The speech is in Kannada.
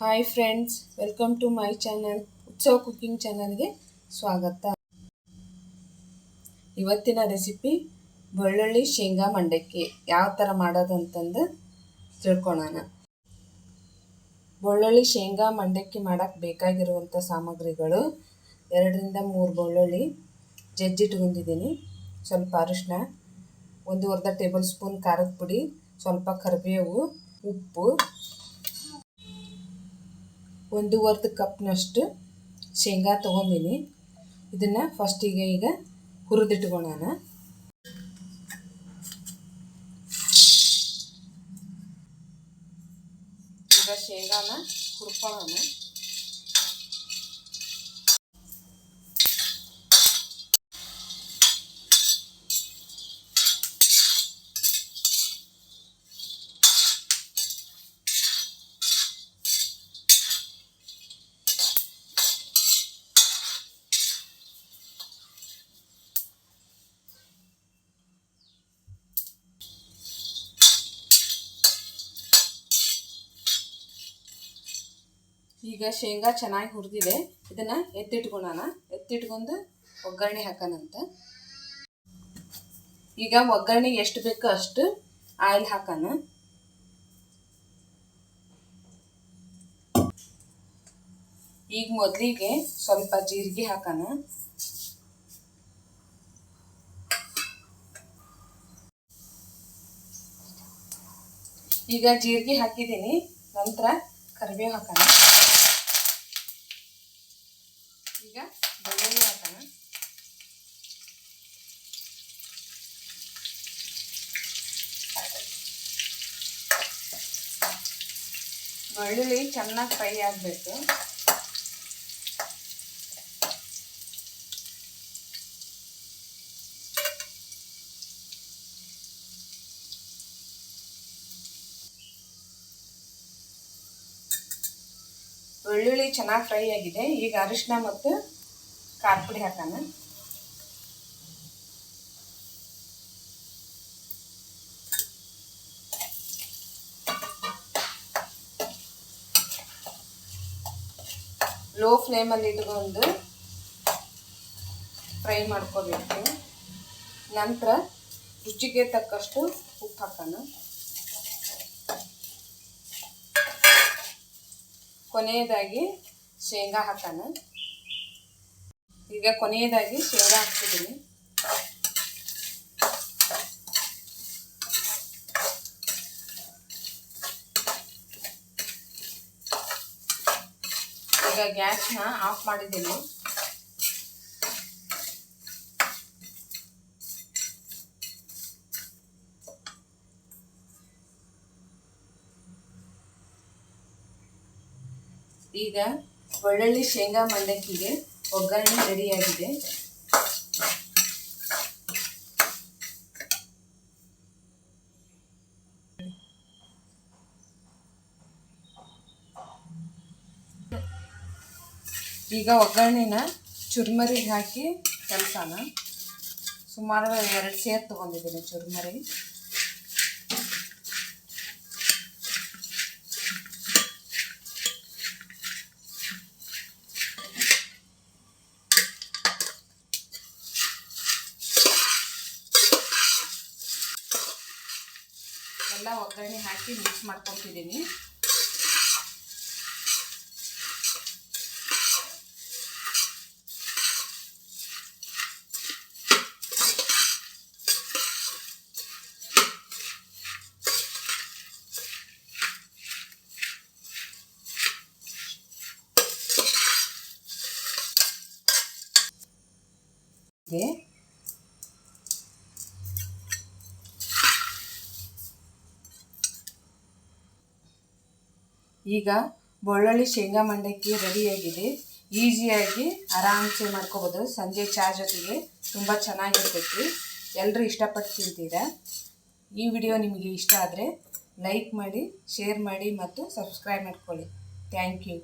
Hi friends welcome to my channel Utsava cooking ಚಾನಲ್ಗೆ ಸ್ವಾಗತ. ಇವತ್ತಿನ ರೆಸಿಪಿ ಬೆಳ್ಳುಳ್ಳಿ ಶೇಂಗಾ ಮಂಡಕ್ಕಿ. ಯಾವ ಥರ ಮಾಡೋದು ಅಂತಂದು ತಿಳ್ಕೊಳೋಣ. ಬೆಳ್ಳುಳ್ಳಿ ಶೇಂಗಾ ಮಂಡಕ್ಕಿ ಮಾಡೋಕ್ಕೆ ಬೇಕಾಗಿರುವಂಥ ಸಾಮಗ್ರಿಗಳು ಎರಡರಿಂದ ಮೂರು ಬೆಳ್ಳುಳ್ಳಿ ಜಜ್ಜಿಟ್ಕೊಂಡಿದ್ದೀನಿ ಸ್ವಲ್ಪ ಅರಿಶಿನ ಒಂದೂವರೆ ಟೇಬಲ್ ಸ್ಪೂನ್ ಖಾರದ ಪುಡಿ, ಸ್ವಲ್ಪ ಕರಿಬೇವು, ಉಪ್ಪು ಒಂದೂವರೆ ಕಪ್ನಷ್ಟು ಶೇಂಗಾ ತೊಗೊಂಡಿನಿ. ಇದನ್ನು ಫಸ್ಟಿಗೆ ಈಗ ಹುರಿದಿಟ್ಕೊಳ್ಳೋಣ ಈಗ ಶೇಂಗಾನ ಹುರ್ಕೊಳ್ಳೋಣ. ಈಗ ಶೇಂಗಾ ಚೆನ್ನಾಗಿ ಹುರಿದಿದೆ. ಇದನ್ನು ಎತ್ತಿಟ್ಕೊಳ್ಳೋಣ ಎತ್ತಿಟ್ಕೊಂಡು ಒಗ್ಗರಣೆ ಹಾಕೋಣಂತ ಈಗ ಒಗ್ಗರಣೆ ಎಷ್ಟು ಬೇಕೋ ಅಷ್ಟು ಆಯಿಲ್ ಹಾಕೋಣ. ಈಗ ಮೊದಲಿಗೆ ಸ್ವಲ್ಪ ಜೀರಿಗೆ ಹಾಕೋಣ. ಈಗ ಜೀರಿಗೆ ಹಾಕಿದ್ದೀನಿ. ನಂತರ ಕರಿಬೇವು ಹಾಕೋಣ. ಈಗ ಬೆಳ್ಳುಳ್ಳಿ ಹಾಕೋಣ ಬೆಳ್ಳುಳ್ಳಿ ಚೆನ್ನಾಗಿ ಫ್ರೈ ಆಗಬೇಕು. ಬೆಳ್ಳುಳ್ಳಿ ಚೆನ್ನಾಗಿ ಫ್ರೈ ಆಗಿದೆ. ಈಗ ಅರಿಶಿನ ಮತ್ತು ಖಾರ ಪುಡಿ ಹಾಕೋಣ. ಲೋ ಫ್ಲೇಮಲ್ಲಿ ಇಟ್ಕೊಂಡು ಫ್ರೈ ಮಾಡ್ಕೋಬೇಕು. ನಂತರ ರುಚಿಗೆ ತಕ್ಕಷ್ಟು ಉಪ್ಪು ಹಾಕೋಣ. ಕೊನೆಯದಾಗಿ ಶೇಂಗಾ ಹಾಕೋಣ. ಈಗ ಕೊನೆಯದಾಗಿ ಶೇಂಗಾ ಹಾಕ್ತಿದ್ದೀನಿ. ಈಗ ಗ್ಯಾಸ್ನ ಆಫ್ ಮಾಡಿದ್ದೀನಿ. ಈಗ ಬೆಳ್ಳುಳ್ಳಿ ಶೇಂಗಾ ಮಂಡಕ್ಕಿಗೆ ಒಗ್ಗರಣೆ ರೆಡಿಯಾಗಿದೆ. ಈಗ ಒಗ್ಗರಣೆನ ಚುರ್ಮರಿ ಹಾಕಿ ಕೆಲಸನ ಸುಮಾರು ಎರಡು ಸೇರ್ ತೊಗೊಂಡಿದ್ದೀನಿ ಚುರ್ಮರಿ. ಎಲ್ಲ ಒಗ್ಗರಣೆ ಹಾಕಿ ಮಿಕ್ಸ್ ಮಾಡ್ಕೊತಿದ್ದೀನಿ. ಈಗ ಬೆಳ್ಳುಳ್ಳಿ ಶೇಂಗಾ ಮಂಡಕ್ಕಿ ರೆಡಿಯಾಗಿದೆ ಈಸಿಯಾಗಿ ಆರಾಮ್ಸೆ ಮಾಡ್ಕೋಬೋದು. ಸಂಜೆ ಚಾ ಜೊತೆಗೆ ತುಂಬ ಚೆನ್ನಾಗಿರ್ತೈತಿ. ಎಲ್ಲರೂ ಇಷ್ಟಪಟ್ಟು ತಿಂತೀರಾ? ಈ ವಿಡಿಯೋ ನಿಮಗೆ ಇಷ್ಟ ಆದರೆ ಲೈಕ್ ಮಾಡಿ ಶೇರ್ ಮಾಡಿ ಮತ್ತು ಸಬ್ಸ್ಕ್ರೈಬ್ ಮಾಡ್ಕೊಳ್ಳಿ. Thank you